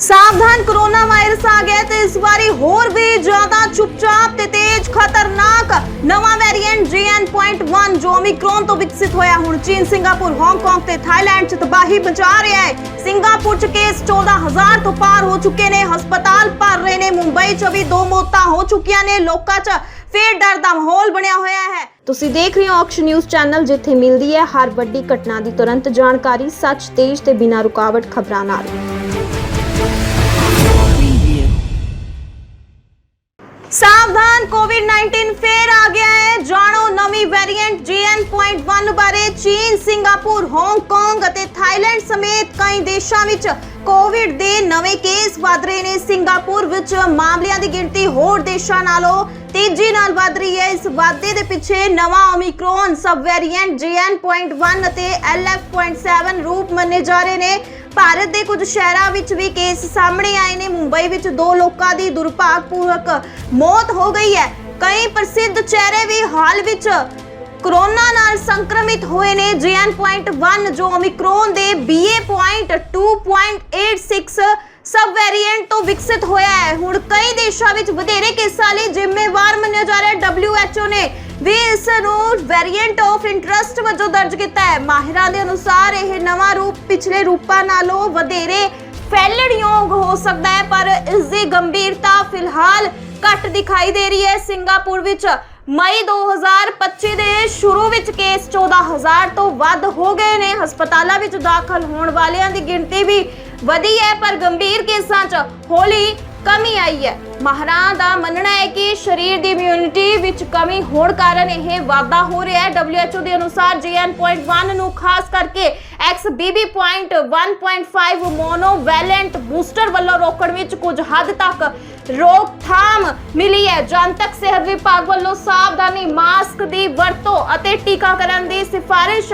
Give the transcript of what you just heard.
ਸਾਵਧਾਨ corona virus ਆ ਗਿਆ ਤੇ ਇਸ ਵਾਰੀ ਹੋਰ ਵੀ ਜ਼ਿਆਦਾ ਚੁੱਪਚਾਪ ਤੇ ਤੇਜ਼ ਖਤਰਨਾਕ ਨਵਾਂ ਵੈਰੀਐਂਟ JN.1 ਜੋ ਓਮਿਕਰੋਨ ਤੋਂ ਵਿਕਸਿਤ ਹੋਇਆ। ਹੁਣ ਚੀਨ, ਸਿੰਗਾਪੁਰ ਹਾਂਗਕਾਂਗ ਤੇ ਥਾਈਲੈਂਡ 'ਚ ਤਬਾਹੀ ਮਚਾ ਰਿਹਾ ਹੈ। ਸਿੰਗਾਪੁਰ 'ਚ ਕੇਸ 14000 ਤੋਂ ਪਾਰ ਹੋ ਚੁੱਕੇ ਨੇ। ਹਸਪਤਾਲ ਭਰ ਰਹੇ ਨੇ। ਮੁੰਬਈ 'ਚ ਵੀ ਦੋ ਮੌਤਾਂ ਹੋ ਚੁੱਕੀਆਂ ਨੇ। ਲੋਕਾਂ 'ਚ ਫੇਰ ਡਰ ਦਾ ਮਾਹੌਲ ਬਣਿਆ ਹੋਇਆ ਹੈ। ਤੁਸੀਂ ਦੇਖ ਰਹੇ ਹੋ ਅਕਸ਼ ਨਿਊਜ਼ ਚੈਨਲ ਜਿੱਥੇ ਮਿਲਦੀ ਹੈ ਹਰ ਵੱਡੀ ਘਟਨਾ ਦੀ ਤੁਰੰਤ ਜਾਣਕਾਰੀ, ਸੱਚ, ਤੇਜ਼ ਤੇ ਬਿਨਾਂ ਰੁਕਾਵਟ ਖਬਰਾਂ ਨਾਲ। ਸਾਵਧਾਨ ਕੋਵਿਡ-19 JN.1 ਬਾਰੇ ਚੀਨ, ਸਿੰਗਾਪੁਰ ਹਾਂਗਕਾਂਗ ਅਤੇ ਥਾਈਲੈਂਡ ਸਮੇਤ ਕਈ ਦੇਸ਼ਾਂ ਵਿੱਚ ਕੋਵਿਡ ਦੇ ਨਵੇਂ ਕੇਸ ਵਧ ਰਹੇ ਨੇ। ਸਿੰਗਾਪੁਰ ਵਿੱਚ ਮਾਮਲਿਆਂ ਦੀ ਗਿਣਤੀ ਹੋਰ ਦੇਸ਼ਾਂ ਨਾਲੋਂ ਤੇਜ਼ੀ ਨਾਲ ਵਧ ਰਹੀ ਹੈ। ਇਸ ਵਾਧੇ ਦੇ ਪਿੱਛੇ ਨਵਾਂ ਓਮਿਕਰੋਨ ਸਬ ਵੈਰੀਐਂਟ JN.1 ਅਤੇ LF.7 ਰੂਪ ਮੰਨੇ ਜਾ ਰਹੇ ਨੇ। ਭਾਰਤ ਦੇ ਕੁਝ ਸ਼ਹਿਰਾਂ ਵਿੱਚ ਵੀ ਕੇਸ ਸਾਹਮਣੇ ਆਏ ਨੇ। ਮੁੰਬਈ ਵਿੱਚ ਦੋ ਲੋਕਾਂ ਦੀ ਦੁਰਭਾਗਪੂਰਵਕ ਮੌਤ ਹੋ ਗਈ ਹੈ। ਕਈ ਪ੍ਰਸਿੱਧ ਚਿਹਰੇ ਵੀ ਹਾਲ ਵਿੱਚ ਕਰੋਨਾ ਨਾਲ ਸੰਕਰਮਿਤ ਹੋਏ ਨੇ JN.1 ਜੋ ਓਮਿਕਰੋਨ ਦੇ BA.2.86 ਸਬ ਵੈਰੀਐਂਟ ਤੋਂ ਵਿਕਸਿਤ ਹੋਇਆ ਹੈ। ਹੁਣ ਕਈ ਦੇਸ਼ਾਂ ਵਿੱਚ ਵਧੇਰੇ ਕੇਸਾਂ ਲਈ ਜ਼ਿੰਮੇਵਾਰ ਮੰਨਿਆ ਜਾ ਰਿਹਾ ਹੈ। WHO ਨੇ ਵੀ ਇਸ ਨੂੰ ਵੈਰੀਐਂਟ ਆਫ ਇੰਟਰਸਟ ਵਜੋਂ ਦਰਜ ਕੀਤਾ ਹੈ। ਮਾਹਿਰਾਂ ਦੇ ਅਨੁਸਾਰ ਇਹ ਨਵਾਂ ਰੂਪ ਪਿਛਲੇ ਰੂਪਾਂ ਨਾਲੋਂ ਵਧੇਰੇ ਫੈਲਣਯੋਗ ਹੋ ਸਕਦਾ ਹੈ, ਪਰ ਇਸ ਦੀ ਗੰਭੀਰਤਾ ਫਿਲਹਾਲ ਘੱਟ ਦਿਖਾਈ ਦੇ ਰਹੀ ਹੈ। ਸਿੰਗਾਪੁਰ ਵਿੱਚ ਮਈ 2025 ਦੇ ਸ਼ੁਰੂ ਵਿੱਚ ਕੇਸ 14000 ਤੋਂ ਵੱਧ ਹੋ ਗਏ ਨੇ। ਹਸਪਤਾਲਾਂ ਵਿੱਚ ਦਾਖਲ ਹੋਣ ਵਾਲਿਆਂ ਦੀ ਗਿਣਤੀ ਵੀ ਵਧੀ ਹੈ, ਪਰ ਗੰਭੀਰ ਕੇਸਾਂ 'ਚ ਹੌਲੀ ਕਮੀ ਆਈ ਹੈ। ਮਾਹਰਾਂ ਦਾ ਮੰਨਣਾ ਹੈ ਕਿ ਸਰੀਰ ਦੀ ਇਮਿਊਨਿਟੀ ਵਿੱਚ ਕਮੀ ਹੋਣ ਕਾਰਨ ਇਹ ਵਾਧਾ ਹੋ ਰਿਹਾ ਹੈ। WHO ਦੇ ਅਨੁਸਾਰ JN.1 ਨੂੰ ਖਾਸ ਕਰਕੇ XBB.1.5 ਮੋਨੋਵੈਲੈਂਟ ਬੂਸਟਰ ਵੱਲੋਂ ਰੋਕਣ ਵਿੱਚ ਕੁਝ ਹੱਦ ਤੱਕ ਰੋਕਥਾਮ ਮਿਲੀ ਹੈ। ਜਨਤਕ ਸਿਹਤ ਵਿਭਾਗ ਵੱਲੋਂ ਸਾਵਧਾਨੀ ਮਾਸਕ ਦੀ ਵਰਤੋਂ ਅਤੇ ਟੀਕਾਕਰਨ ਦੀ ਸਿਫਾਰਿਸ਼